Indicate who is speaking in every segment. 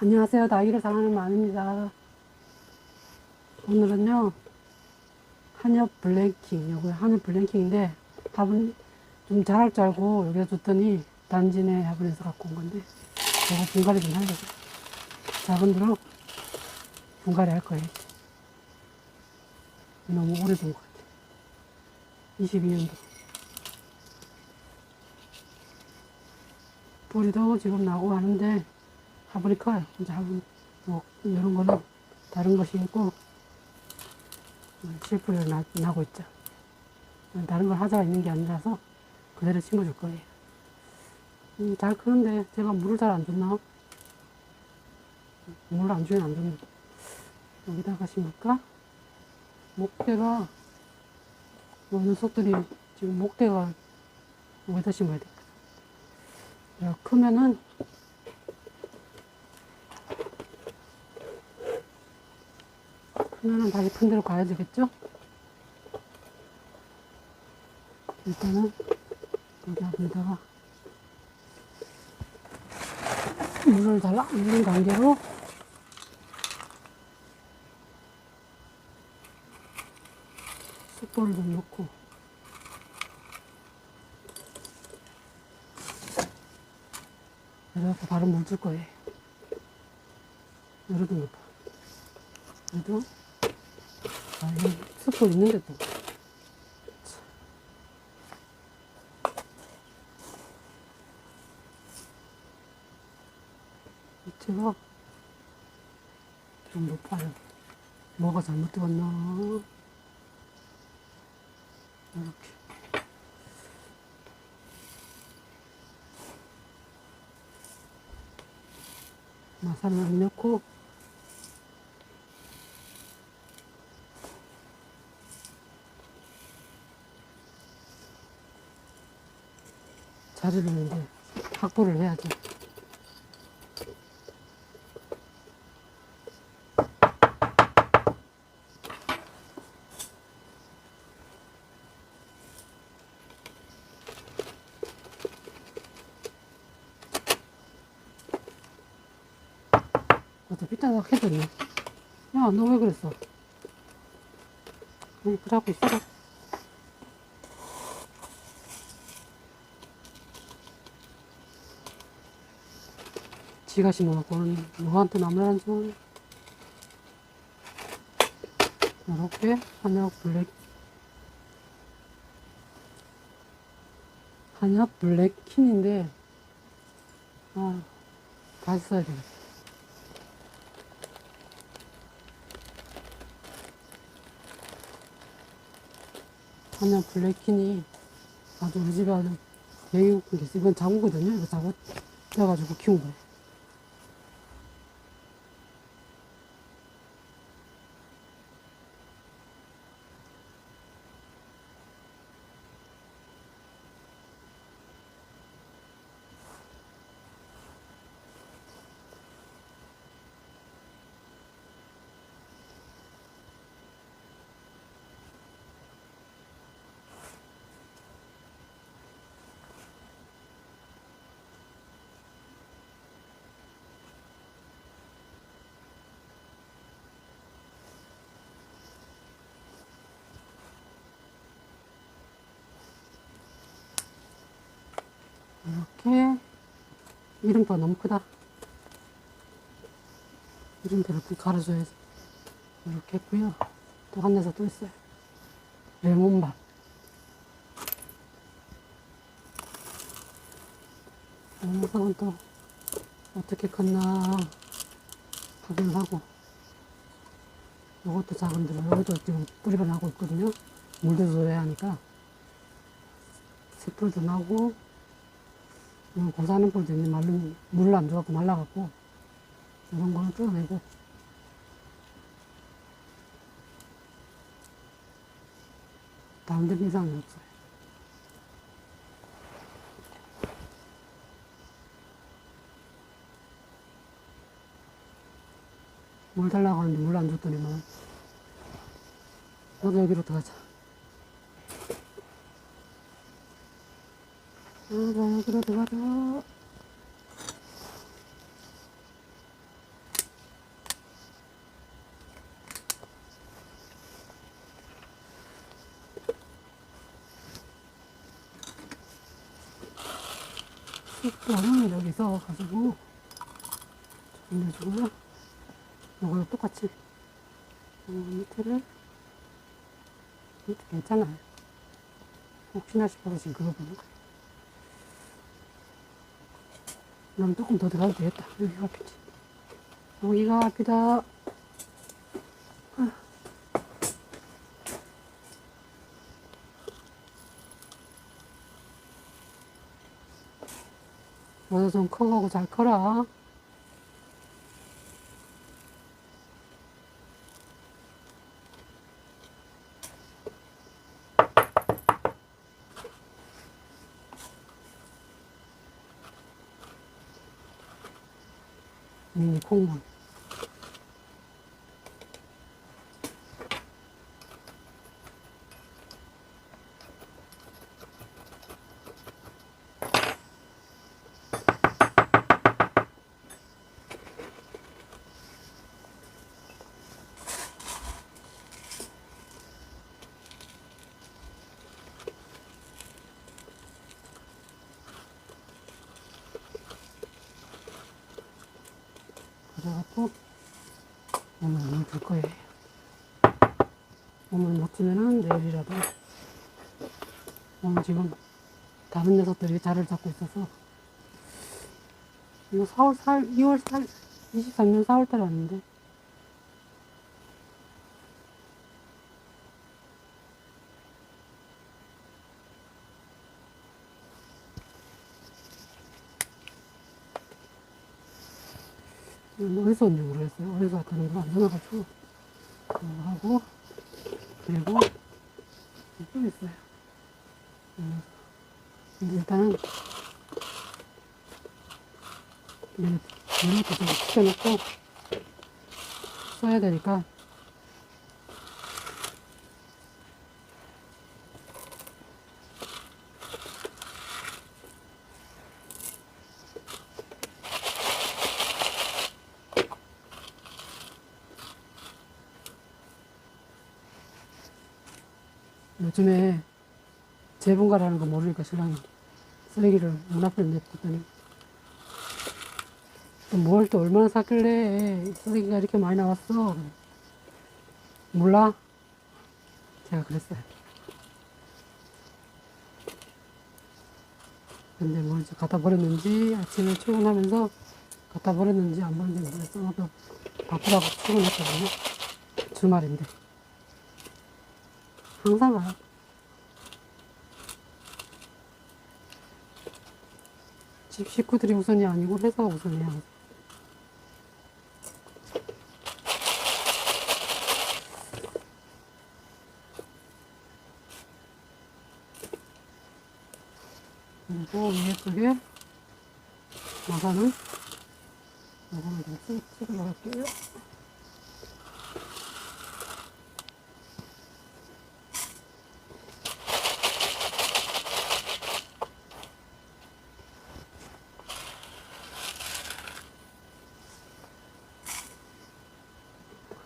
Speaker 1: 안녕하세요. 나이를 사랑하는 마음입니다. 오늘은요, 한엽 블랭킹, 요거 한엽 블랭킹인데, 화분 좀 잘할 줄 알고 여기다 줬더니, 단진의 화분에서 갖고 온 건데, 요거 분갈이 좀 하려고. 작은 데로 분갈이 할 거예요. 너무 오래된 것 같아. 22년도. 뿌리도 지금 나고 하는데, 커요. 이제 화분, 뭐, 이런 거는 다른 거 심고, 실뿌리가 나, 나고 있죠. 다른 걸 하자가 있는 게 아니라서 그대로 심어줄 거예요. 음, 잘 크는데 제가 물을 잘 안 줬나? 물을 안 주면 안 됩니다. 여기다가 심을까? 목대가, 뭐 녀석들이 지금 목대가 여기다 심어야 돼. 야, 크면은 크면은 다시 큰 데로 가야 되겠죠? 일단은 여기 앞에다가 물을 달라 있는 관계로 숯불을 좀 넣고 그래갖고 바로 물 줄 거예요. 것 봐. 그래도 아, 이거 숯불 있는데 또. 밑에가 좀 높아요. 뭐가 잘못 들었나? 이렇게. 마사를 안 넣고 자리를 이제 확보를 해야죠. 나도 삐딱하게 해줬네. 야, 너 왜 그랬어? 아니, 그러고 있어라. 지가 심어놓고는 누구한테 나무라는 줄. 이렇게 한약 블랙 한약 블랙킨인데 아 다시 써야 되겠다. 한약 블랙킨이 아주 우리 집에 아주 되게 웃긴 게 있어. 이건 자구거든요. 이거 자구 떼가지고 키운 거예요. 이렇게 이름표가 너무 크다. 이름표를 좀 갈아줘야지. 이렇게 했고요. 또한 녀석 또 있어요. 레몬밥. 이 녀석은 또 어떻게 컸나 확인을 하고 이것도 작은데 이것도 지금 뿌리가 나고 있거든요. 물도 줘야 하니까 새풀도 나고 음, 고사하는 뿔도 있는데 말른 물을 안 줘갖고 말라갖고 이런 거는 뜯어내고 다른 데 이상이 없어요. 물 달라고 하는데 물 안 줬더니만 너도 여기로 들어가자. 아이고 그래도 가자 또는 여기서 가지고 올려주고요 이걸 똑같이. 음, 밑에를 이렇게 괜찮아요. 혹시나 싶어서 지금 그거 보는 거예요. 그럼 조금 더 들어가도 되겠다. 여기가 앞이지. 여기가 앞이다. 너도 좀 커가고 잘 커라. 미니 콩물. 가져갖고 오늘 물줄 거예요. 오늘 못 주면은 내일이라도. 오늘 지금 다른 녀석들이 자를 잡고 있어서. 이거 4월 4일, 2월 4일, 23년 4월 달에 왔는데 어디서 모 르겠어요. 어디서 왔다는 걸안 그거 하고 그리고 또 있어요. 일단은 얘는 얘는 좀 시켜놓고 써야 되니까 요즘에 재분가라는 거 모르니까 신랑이 쓰레기를 문 앞에 냈더니. 또뭘또 얼마나 샀길래 쓰레기가 이렇게 많이 나왔어? 몰라? 제가 그랬어요. 근데 뭘 이제 갖다 버렸는지 아침에 출근하면서 갖다 버렸는지 안 버렸는지 모르겠어 또 바쁘다고 출근했거든요. 주말인데 가요. 집 식구들이 우선이 아니고 회사가 우선이야. 그리고 위에 쪽에 마사는 이거는 좀 찍- 찍으러 갈게요.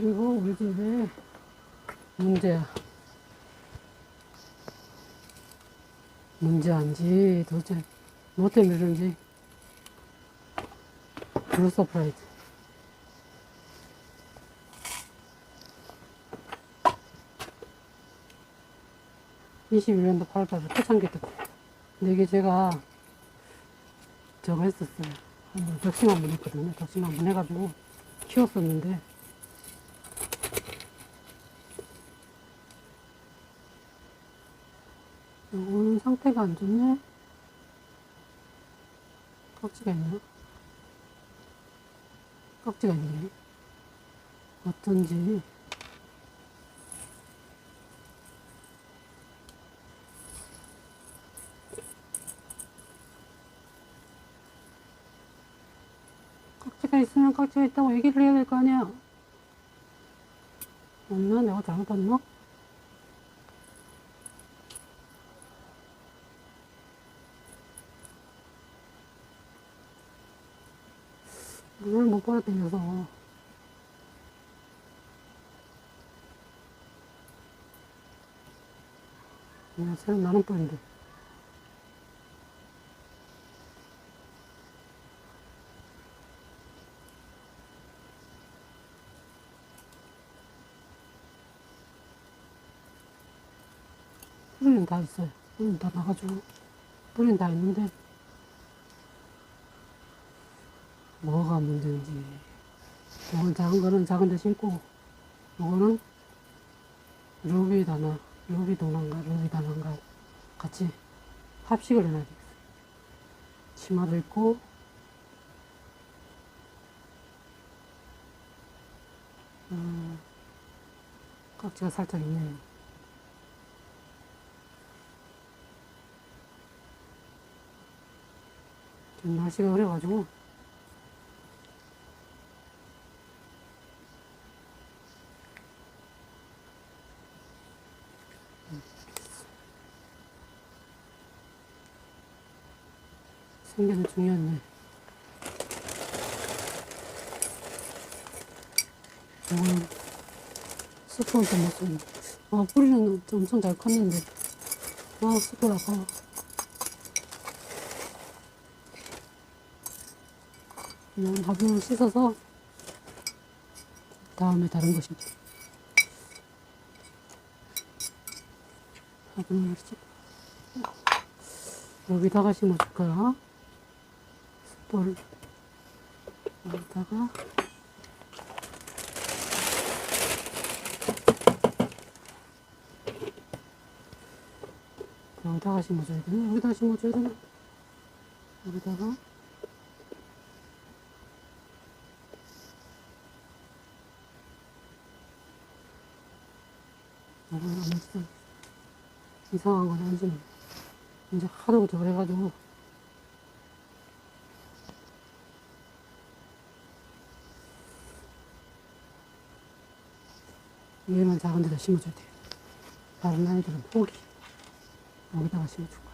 Speaker 1: 그리고 우리 집에 문제야. 문제인지 도대체 뭐 때문에 그런지 블루 서프라이즈. (21년도 8월달에) 초창기 때 근데 이게 제가 저거 했었어요 한번 덕싱 한번 했거든요 덕싱 한번 해가지고 키웠었는데 상태가 안 좋네. 깍지가 있나? 깍지가 있네. 어쩐지. 깍지가 있으면 깍지가 있다고 얘기를 해야 될 거 아니야. 없나? 내가 잘못했나? 걸어다녀서 그 야 새로 나는 뻔인데. 뿌리는 다 있어요. 뿌리는 다 나가지고. 뿌리는 다 있는데. 뭐가 문제인지. 이건 작은 거는 작은 데 심고, 이거는 루비 다나, 루비 도난가, 루비 다난가 같이 합식을 해놔야 되겠어요. 치마도 있고, 음, 깍지가 살짝 있네요. 좀 날씨가 그래가지고 생겨는 중요하네. 이거는 스프를 좀 먹었는데. 아, 뿌리는 좀 엄청 잘 컸는데. 아, 스프를 아까워. 그냥 화분을 씻어서 다음에 다른 거 심자. 화분을 씻고. 여기다가 심어줄까요? 스포를 여기다가. 여기다가 심어줘야 되나? 여기다가 심어줘야 되나? 여기다가. 이상한 건 아니지 이제 하도 그래가지고 얘만 작은 데다 심어줘야 돼요 다른 아이들은 포기. 여기다가 심어줄 거예요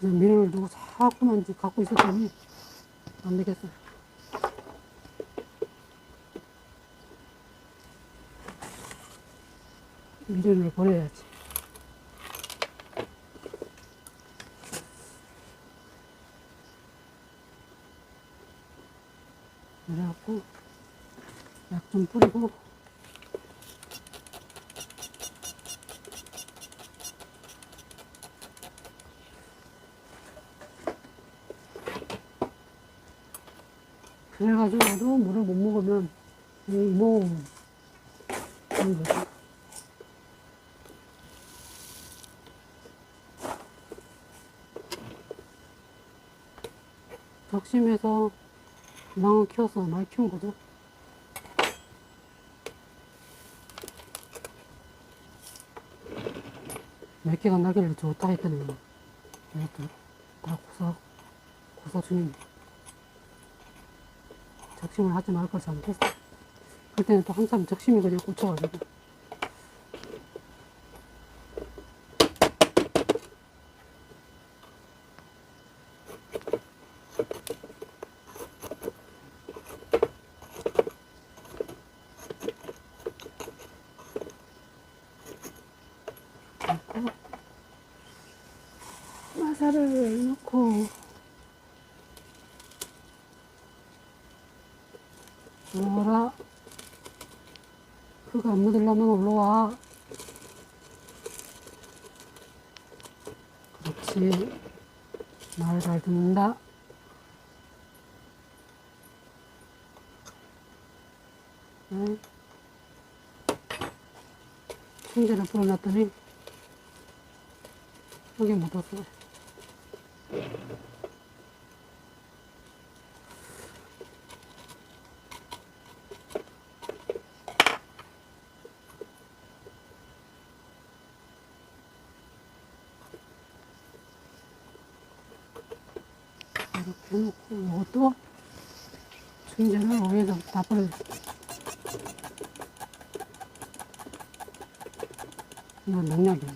Speaker 1: 그냥 미련을 두고 자꾸만 갖고 있었더니 안 되겠어요. 미련을 버려야지 그래갖고 약 좀 뿌리고 그래가지고도 물을 못 먹으면 이 이모음 하는 거지. 덕심에서 망을 키워서 많이 키운 거죠. 몇 개가 나길래 좋다 했더니 이것도 다 고사 고사 중입니다. 적심을 하지 말걸 잘못했어. 그때는 또 항상 적심이 그냥 꽂혀가지고 마사를 넣고 올라와라. 그거 안 묻으려면 올라와. 그렇지. 말 잘 듣는다. 네. 충전을 풀어놨더니 여기 묻었어 해놓고 이것도 위에다 다 버려 이건 농약이야.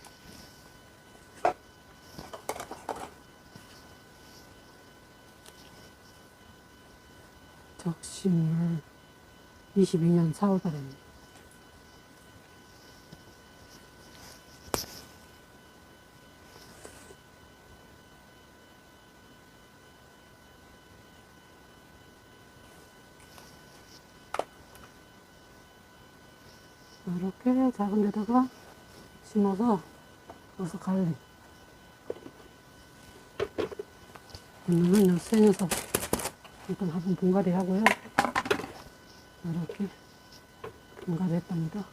Speaker 1: 적심을 22년 4월달에 이렇게 작은 데다가 심어서 여기서 갈리. 오늘은 요새 녀석 일단 한번 분갈이 하고요. 이렇게 분갈이 했답니다.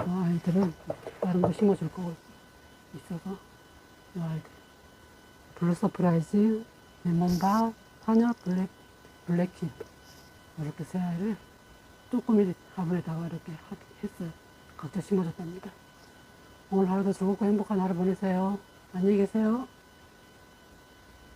Speaker 1: 이 아이들은 다른 거 심어줄 거고 있어서 이 아이들 블루 서프라이즈, 레몬바, 하녀 블랙, 블랙퀸 이렇게 세 아이를 조금 화분에다가 이렇게 하- 했어요. 각자 심어줬답니다. 오늘 하루도 즐겁고 행복한 하루 보내세요. 안녕히 계세요.